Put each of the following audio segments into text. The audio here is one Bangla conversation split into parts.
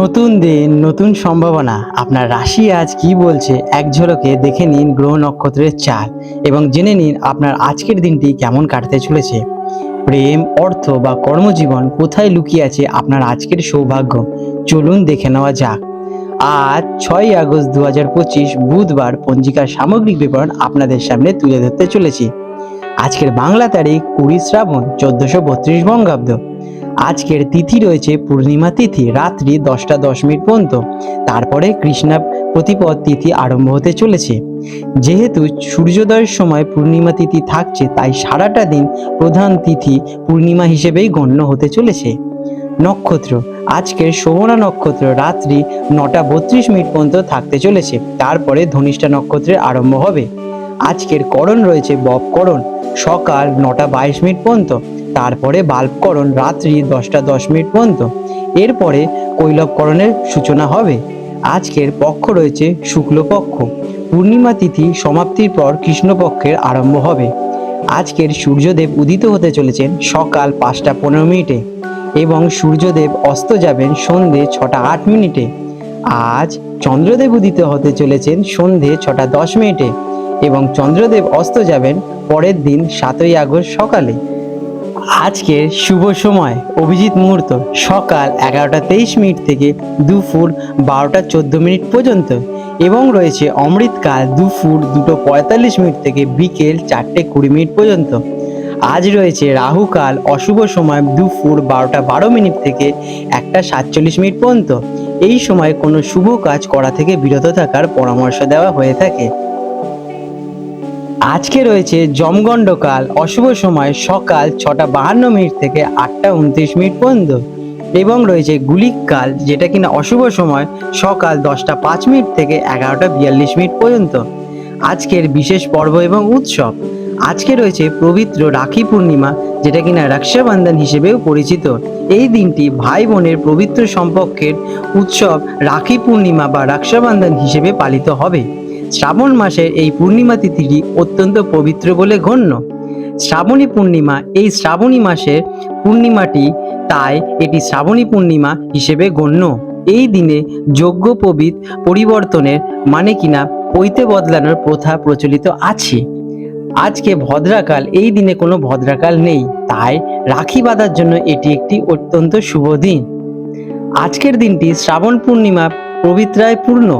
নতুন দিন, নতুন সম্ভাবনা। আপনার রাশি আজ কি বলছে, এক ঝলকে দেখে নিন গ্রহ নক্ষত্রের চাল এবং জেনে নিন আপনার আজকের দিনটি কেমন কাটতে চলেছে। প্রেম, অর্থ বা কর্মজীবন কোথায় লুকিয়ে আছে আপনার আজকের সৌভাগ্য? চলুন দেখে নেওয়া যাক। আজ ছয় আগস্ট দু হাজার পঁচিশ, বুধবার পঞ্জিকার সামগ্রিক বিবরণ আপনাদের সামনে তুলে ধরতে চলেছি। আজকের বাংলা তারিখ কুড়ি শ্রাবণ চোদ্দশো বত্রিশ বঙ্গাব্দ। আজকের তিথি রয়েছে পূর্ণিমা তিথি, রাত্রি দশটা দশ মিনিট পর্যন্ত। তারপরে কৃষ্ণা প্রতিপদ তিথি আরম্ভ হতে চলেছে। যেহেতু সূর্যোদয়ের সময় পূর্ণিমা তিথি থাকছে, তাই সারাটা দিন প্রধান তিথি পূর্ণিমা হিসেবেই গণ্য হতে চলেছে। নক্ষত্র, আজকের শোভনা নক্ষত্র রাত্রি নটা বত্রিশ মিনিট পর্যন্ত থাকতে চলেছে। তারপরে ধনিষ্ঠা নক্ষত্রের আরম্ভ হবে। আজকের করণ রয়েছে বপকরণ সকাল নটা বাইশ মিনিট পর্যন্ত। তারপরে বাল্বকরণ রাত্রি দশটা দশ মিনিট পর্যন্ত। এরপরে কৈলবকরণের সূচনা হবে। আজকের পক্ষ রয়েছে শুক্লপক্ষ। পূর্ণিমা তিথি সমাপ্তির পর কৃষ্ণপক্ষের আরম্ভ হবে। আজকের সূর্যদেব উদিত হতে চলেছেন সকাল পাঁচটা পনেরো মিনিটে এবং সূর্যদেব অস্ত যাবেন সন্ধে ছটা আট মিনিটে। আজ চন্দ্রদেব উদিত হতে চলেছেন সন্ধে ছটা দশ মিনিটে এবং চন্দ্রদেব অস্ত যাবেন পরের দিন সাতই আগস্ট সকালে। আজকের শুভ সময়, অভিজিৎ মুহূর্ত, সকাল এগারোটা তেইশ মিনিট থেকে দুপুর বারোটা চোদ্দ মিনিট পর্যন্ত। এবং রয়েছে অমৃতকাল দুপুর দুটো পঁয়তাল্লিশ মিনিট থেকে বিকেল চারটে কুড়ি মিনিট পর্যন্ত। আজ রয়েছে রাহুকাল, অশুভ সময় দুপুর বারোটা বারো মিনিট থেকে একটা সাতচল্লিশ মিনিট পর্যন্ত। এই সময় কোনো শুভ কাজ করা থেকে বিরত থাকার পরামর্শ দেওয়া হয়ে থাকে। আজকে রয়েছে জমগণ্ডকাল অশুভ সময়, সকাল ছটা বাহান্ন মিনিট থেকে আটটা উনত্রিশ মিনিট পর্যন্ত। এবং রয়েছে গুলিক কাল যেটা কিনা অশুভ সময়, সকাল দশটা পাঁচ মিনিট থেকে এগারোটা বিয়াল্লিশ মিনিট পর্যন্ত। আজকের বিশেষ পর্ব এবং উৎসব। আজকে রয়েছে পবিত্র রাখি পূর্ণিমা, যেটা কিনা রক্ষাবন্ধন হিসেবেও পরিচিত। এই দিনটি ভাই বোনের পবিত্র সম্পর্কের উৎসব রাখি পূর্ণিমা বা রক্ষাবন্ধন হিসেবে পালিত হবে। শ্রাবণ মাসের এই পূর্ণিমা তিথিটি অত্যন্ত পবিত্র বলে গণ্য। শ্রাবণী পূর্ণিমা এই শ্রাবণী মাসের পূর্ণিমাটি তাই এটি শ্রাবণী পূর্ণিমা হিসেবে গণ্য। এই দিনে যোগ্য পবিত পরিবর্তনের মানে কিনা পৈতে বদলানোর প্রথা প্রচলিত আছে। আজকে ভদ্রাকাল, এই দিনে কোনো ভদ্রাকাল নেই, তাই রাখি বাঁধার জন্য এটি একটি অত্যন্ত শুভ দিন। আজকের দিনটি শ্রাবণ পূর্ণিমা পবিত্রায় পূর্ণ।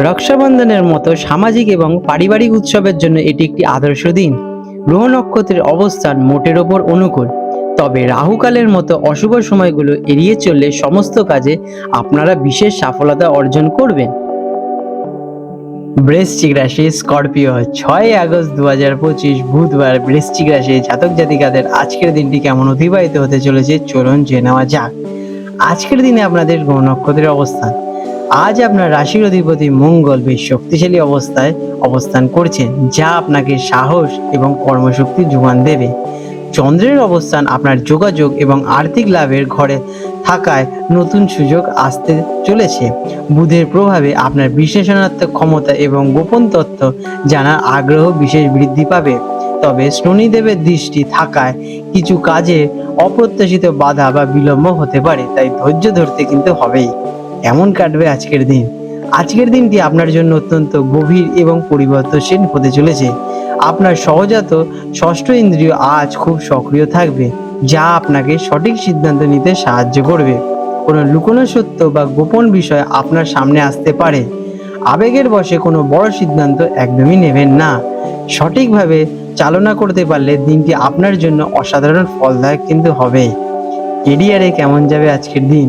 রক্ষাবন্ধনের মতো সামাজিক এবং পারিবারিক উৎসবের জন্য এটি একটি আদর্শ দিন। গ্রহ নক্ষত্রের অবস্থান মোটের ওপর অনুকূল। তবে রাহুকালের মতো অশুভ সময়গুলো এড়িয়ে চললে সমস্ত কাজে আপনারা বিশেষ সফলতা অর্জন করবেন। বৃশ্চিক রাশি স্করপিও ছয় আগস্ট দু হাজার পঁচিশ বুধবার বৃশ্চিক রাশি জাতক জাতিকাদের আজকের দিনটি কেমন অতিবাহিত হতে চলেছে চলুন জেনে নেওয়া যাক। আজকের দিনে আপনাদের গ্রহ নক্ষত্রের অবস্থান। আজ আপনার রাশির অধিপতি মঙ্গল বেশ শক্তিশালী অবস্থায় অবস্থান করছেন, যা আপনাকে সাহস এবং কর্মশক্তি যোগান দেবে। চন্দ্রের অবস্থান আপনার যোগাযোগ এবং আর্থিক লাভের ঘরে থাকায় নতুন সুযোগ আসতে চলেছে। বুধের প্রভাবে আপনার বিশ্লেষণাত্মক ক্ষমতা এবং গোপন তথ্য জানার আগ্রহ বিশেষ বৃদ্ধি পাবে। তবে শনিদেবের দৃষ্টি থাকায় কিছু কাজে অপ্রত্যাশিত বাধা বা বিলম্ব হতে পারে, তাই ধৈর্য ধরতে কিন্তু হবেই। কেমন কাটবে আজকের দিন। আজকের দিনটি আপনার জন্য অত্যন্ত গভীর এবং পরিবর্তনশীল হতে চলেছে। আপনার সহজাত ষষ্ঠ ইন্দ্রিয় আজ খুব সক্রিয় থাকবে, যা আপনাকে সঠিক সিদ্ধান্ত নিতে সাহায্য করবে। কোনো লুকোনো সত্য বা গোপন বিষয় আপনার সামনে আসতে পারে। আবেগের বশে কোনো বড় সিদ্ধান্ত একদমই নেবেন না। সঠিকভাবে চালনা করতে পারলে দিনটি আপনার জন্য অসাধারণ ফলদায়ক কিন্তু হবে কেরিয়ারে কেমন যাবে আজকের দিন?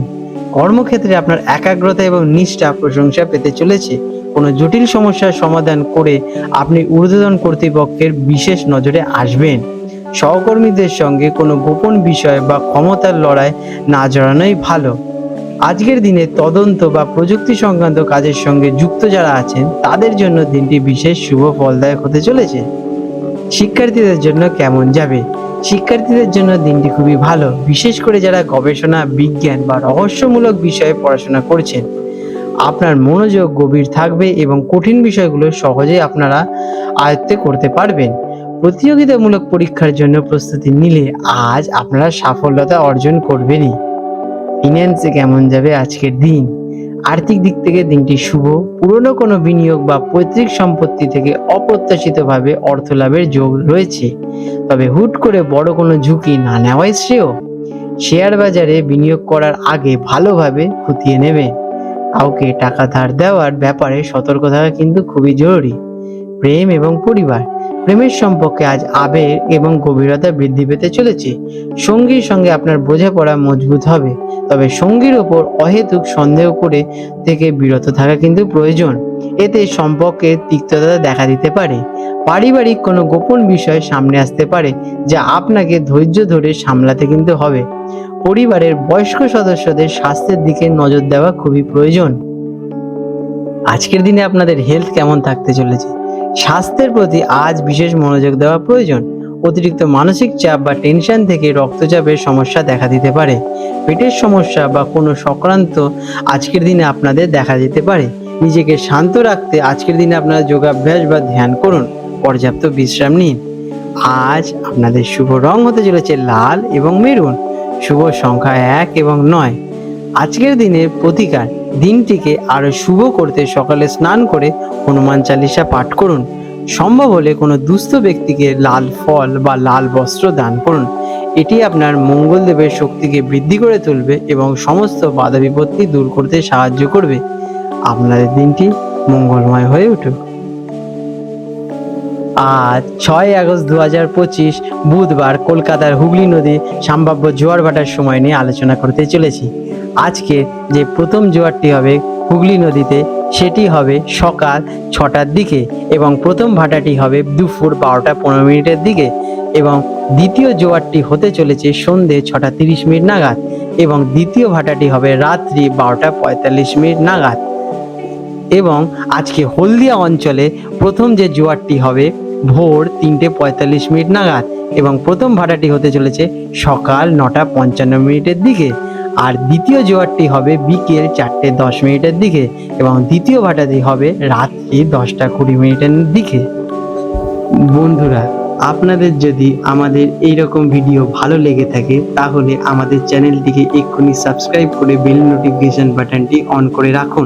কর্মক্ষেত্রে আপনার একাগ্রতা এবং নিষ্ঠা প্রশংসা পেতে চলেছে। কোনো জটিল সমস্যার সমাধান করে আপনি ঊর্ধ্বতন কর্তৃপক্ষের বিশেষ নজরে আসবেন। সহকর্মীদের সঙ্গে কোনো গোপন বিষয় বা ক্ষমতার লড়াই না জড়ানোই ভালো। আজকের দিনে তদন্ত বা প্রযুক্তি সংক্রান্ত কাজের সঙ্গে যুক্ত যারা আছেন, তাদের জন্য দিনটি বিশেষ শুভ ফলদায়ক হতে চলেছে। শিক্ষার্থীদের জন্য কেমন যাবে? শিক্ষার্থীদের জন্য দিনটি খুবই ভালো, বিশেষ করে যারা গবেষণা, বিজ্ঞান বা রহস্যমূলক বিষয়ে পড়াশোনা করছেন। আপনার মনোযোগ গভীর থাকবে এবং কঠিন বিষয়গুলো সহজেই আপনারা আয়ত্তে করতে পারবেন। প্রতিযোগিতামূলক পরীক্ষার জন্য প্রস্তুতি নিলে আজ আপনারা সাফল্যতা অর্জন করবেনই। ফিন্যান্সে কেমন যাবে আজকের দিন? আর্থিক দিক থেকে দিনটি শুভ, পুরনো কোনো বিনিয়োগ বা পৈতৃক সম্পত্তি থেকে অপ্রত্যাশিতভাবে অর্থ লাভের যোগ রয়েছে। তবে হুট করে বড় কোনো ঝুঁকি না নেওয়াই শ্রেয়। শেয়ার বাজারে বিনিয়োগ করার আগে ভালোভাবে খুঁটিয়ে নেবে। কাউকে টাকা ধার দেওয়ার ব্যাপারে সতর্ক থাকা কিন্তু খুবই জরুরি। প্রেম এবং পরিবার। প্রেমের সম্পর্কে আজ আবেগ এবং গভীরতা বৃদ্ধি পেতে চলেছে। সঙ্গীর সঙ্গে আপনার বোঝাপড়া মজবুত হবে। তবে সঙ্গীর ওপর অহেতুক সন্দেহ করে থেকে বিরত থাকা কিন্তু প্রয়োজন। এতে সম্পর্কে তিক্ততা দেখা দিতে পারে। পারিবারিক কোনো গোপন বিষয় সামনে আসতে পারে, যা আপনাকে ধৈর্য ধরে সামলাতে কিন্তু হবে। পরিবারের বয়স্ক সদস্যদের স্বাস্থ্যের দিকে নজর দেওয়া খুবই প্রয়োজন। আজকের দিনে আপনাদের হেলথ কেমন থাকতে চলেছে? স্বাস্থ্যের প্রতি আজ বিশেষ মনোযোগ দেওয়া প্রয়োজন। অতিরিক্ত মানসিক চাপ বা টেনশন থেকে রক্তচাপের সমস্যা দেখা দিতে পারে। পেটের সমস্যা বা কোনো সংক্রান্ত আজকের দিনে আপনাদের দেখা দিতে পারে। নিজেকে শান্ত রাখতে আজকের দিনে আপনারা যোগাভ্যাস বা ধ্যান করুন। পর্যাপ্ত বিশ্রাম নিন। আজ আপনাদের শুভ রং হতে চলেছে লাল এবং মেরুন। শুভ সংখ্যা এক এবং নয়। আজকের দিনের প্রতিকার দিনটিকে আরও শুভ করতে সকালে স্নান করে হনুমান চালিসা পাঠ করুন। সম্ভব হলে কোনো দুস্থ ব্যক্তিকে লাল ফল বা লাল বস্ত্র দান করুন। এটি আপনার মঙ্গলদেবের শক্তিকে বৃদ্ধি করে তুলবে এবং সমস্ত বাধা বিপত্তি দূর করতে সাহায্য করবে। আপনাদের দিনটি মঙ্গলময় হয়ে উঠুক। আজ ছয় আগস্ট দু হাজার পঁচিশ বুধবার কলকাতার হুগলি নদী সম্ভাব্য জোয়ার ভাটার সময় নিয়ে আলোচনা করতে চলেছি। আজকে যে প্রথম জোয়ারটি হবে হুগলি নদীতে, সেটি হবে সকাল ছটার দিকে এবং প্রথম ভাটাটি হবে দুপুর বারোটা পনেরো মিনিটের দিকে এবং দ্বিতীয় জোয়ারটি হতে চলেছে সন্ধে ছটা তিরিশ মিনিট নাগাদ এবং দ্বিতীয় ভাটাটি হবে রাত্রি বারোটা পঁয়তাল্লিশ মিনিট নাগাদ। এবং আজকে হলদিয়া অঞ্চলে প্রথম যে জোয়ারটি হবে ভোর তিনটে পঁয়তাল্লিশ মিনিট নাগাদ এবং প্রথম ভাটাটি হতে চলেছে সকাল নটা পঞ্চান্ন মিনিটের দিকে। আর দ্বিতীয় জোয়ারটি হবে বিকেল চারটে দশ মিনিটের দিকে এবং দ্বিতীয় ভাটাটি হবে রাত্রি দশটা কুড়ি মিনিটের দিকে। বন্ধুরা, আপনাদের যদি আমাদের এই রকম ভিডিও ভালো লেগে থাকে, তাহলে আমাদের চ্যানেলটিকে এক্ষুনি সাবস্ক্রাইব করে বেল নোটিফিকেশন বাটনটি অন করে রাখুন।